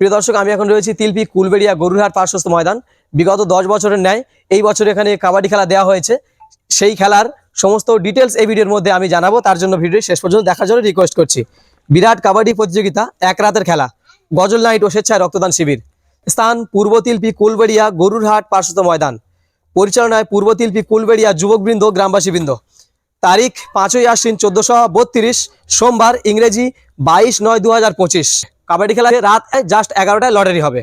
প্রিয় দর্শক, আমি এখন রয়েছি তিলপি কুলবেড়িয়া গরুরহাট পার্শ্বস্থ ময়দান। বিগত দশ বছরের ন্যায় এই বছর এখানে কাবাডি খেলা দেওয়া হয়েছে। সেই খেলার সমস্ত ডিটেলস এই ভিডিওর মধ্যে আমি জানাব। তার জন্য ভিডিও শেষ পর্যন্ত দেখার জন্য রিকোয়েস্ট করছি। বিরাট কাবাডি প্রতিযোগিতা, এক রাতের খেলা। গজল নাইট ও স্বেচ্ছায় রক্তদান শিবির। স্থান পূর্ব তিলপি কুলবেড়িয়া গরুরহাট পার্শ্বস্থ ময়দান। পরিচালনায় পূর্ব তিলপি কুলবেড়িয়া যুবকবৃন্দ, গ্রামবাসীবৃন্দ। তারিখ পাঁচই আশ্বিন চোদ্দশো বত্রিশ, সোমবার ইংরেজি বাইশ নয় দু হাজার পঁচিশ। কাবাডি খেলা রাত জাস্ট এগারোটায় লটারি হবে।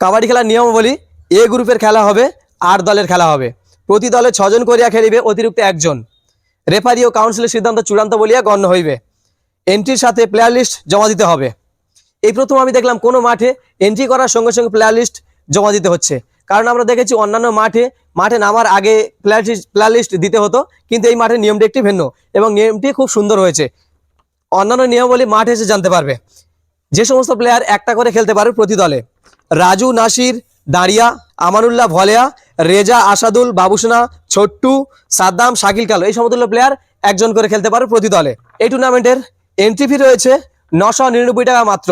কাবাডি খেলার নিয়মাবলী এ গ্রুপের খেলা হবে আট দলের খেলা হবে। প্রতি দলে ছজন করিয়া খেলিবে, অতিরিক্ত একজন। রেফারি ও কাউন্সিলের সিদ্ধান্ত চূড়ান্ত বলিয়া গণ্য হইবে। এন্ট্রির সাথে প্লেয়ার লিস্ট জমা দিতে হবে। এই প্রথম আমি দেখলাম কোনো মাঠে এন্ট্রি করার সঙ্গে সঙ্গে প্লেয়ার লিস্ট জমা দিতে হচ্ছে। কারণ আমরা দেখেছি অন্যান্য মাঠে মাঠে নামার আগে প্লেয়ার প্লেয়ার লিস্ট দিতে হতো, কিন্তু এই মাঠের নিয়মটি একটি ভিন্ন এবং নিয়মটি খুব সুন্দর হয়েছে। অন্যান্য নিয়মাবলী মাঠে এসে জানতে পারবে। যে সমস্ত প্লেয়ার একটা করে খেলতে পারবে প্রতি দলে। রাজু, নাসির, দাঁড়িয়া, আমানুল্লাহ, ভলেয়া, রেজা, আসাদুল, বাবুসোনা, ছোট্টু, সাদ্দাম, শাকিল কালো, এই সমতুল্য প্লেয়ার একজন করে খেলতে পারবে প্রতি দলে। এই টুর্নামেন্টের এন্ট্রি ফি রয়েছে নশো নিরানব্বই টাকা মাত্র।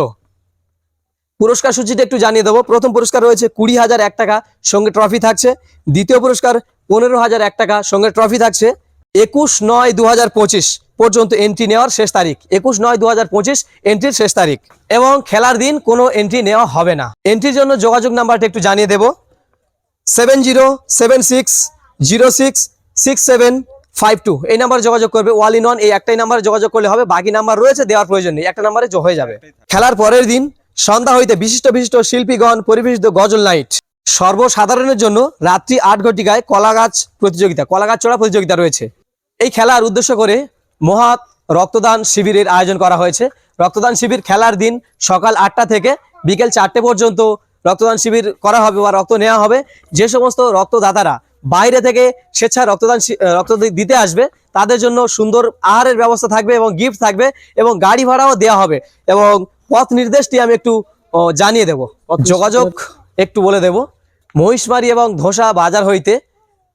পুরস্কার সূচিটা একটু জানিয়ে দেবো। প্রথম পুরস্কার রয়েছে কুড়ি হাজার এক টাকা সঙ্গে ট্রফি থাকছে। দ্বিতীয় পুরস্কার পনেরো হাজার এক টাকা সঙ্গে ট্রফি থাকছে। একুশ নয় দু হাজার পঁচিশ। পর্যন্ত এন্ট্রি নেওয়ার শেষ তারিখ। একুশ নয় দু এন্ট্রির শেষ তারিখ। এবং খেলার দিন কোনো এন্ট্রি নেওয়া হবে না। এন্ট্রির জন্য যোগাযোগ নাম্বারটা একটু জানিয়ে দেবো। Seven zero, seven six, zero six six seven, five two. এই নাম্বারে যোগাযোগ করবে। ওয়াল ইন ওয়ান, এই একটাই নাম্বারে যোগাযোগ করলে হবে। বাকি নাম্বার রয়েছে, দেওয়ার প্রয়োজন নেই। একটা নাম্বারে হয়ে যাবে। খেলার পরের দিন, সন্ধ্যা হইতে বিশিষ্ট বিশিষ্ট শিল্পীগণ, পরিবেশিত গজল নাইট। সর্বসাধারণের জন্য রাত্রি আট ঘটিকায় কলাগাছ প্রতিযোগিতা, কলাগাছ চড়া প্রতিযোগিতা রয়েছে। এই খেলার উদ্দেশ্য করে মহাত রক্তদান শিবিরের আয়োজন করা হয়েছে। রক্তদান শিবির খেলার দিন সকাল আটটা থেকে বিকেল চারটে পর্যন্ত রক্তদান শিবির করা হবে বা রক্ত নেওয়া হবে। যে সমস্ত রক্তদাতারা বাইরে থেকে স্বেচ্ছায় রক্তদান রক্ত দিতে আসবে তাদের জন্য সুন্দর আহারের ব্যবস্থা থাকবে এবং গিফট থাকবে এবং গাড়ি ভাড়াও দেওয়া হবে এবং পথ নির্দেশটি আমি একটু জানিয়ে দেব। যোগাযোগ একটু বলে দেব। মহিষমারি এবং ধোসা বাজার হইতে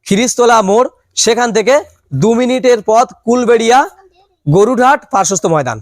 খিরিস্তলা মোড় সেখান থেকে দু মিনিটের পথ কুলবেড়িয়া গরুরহাট পার্শ্বস্থ ময়দান।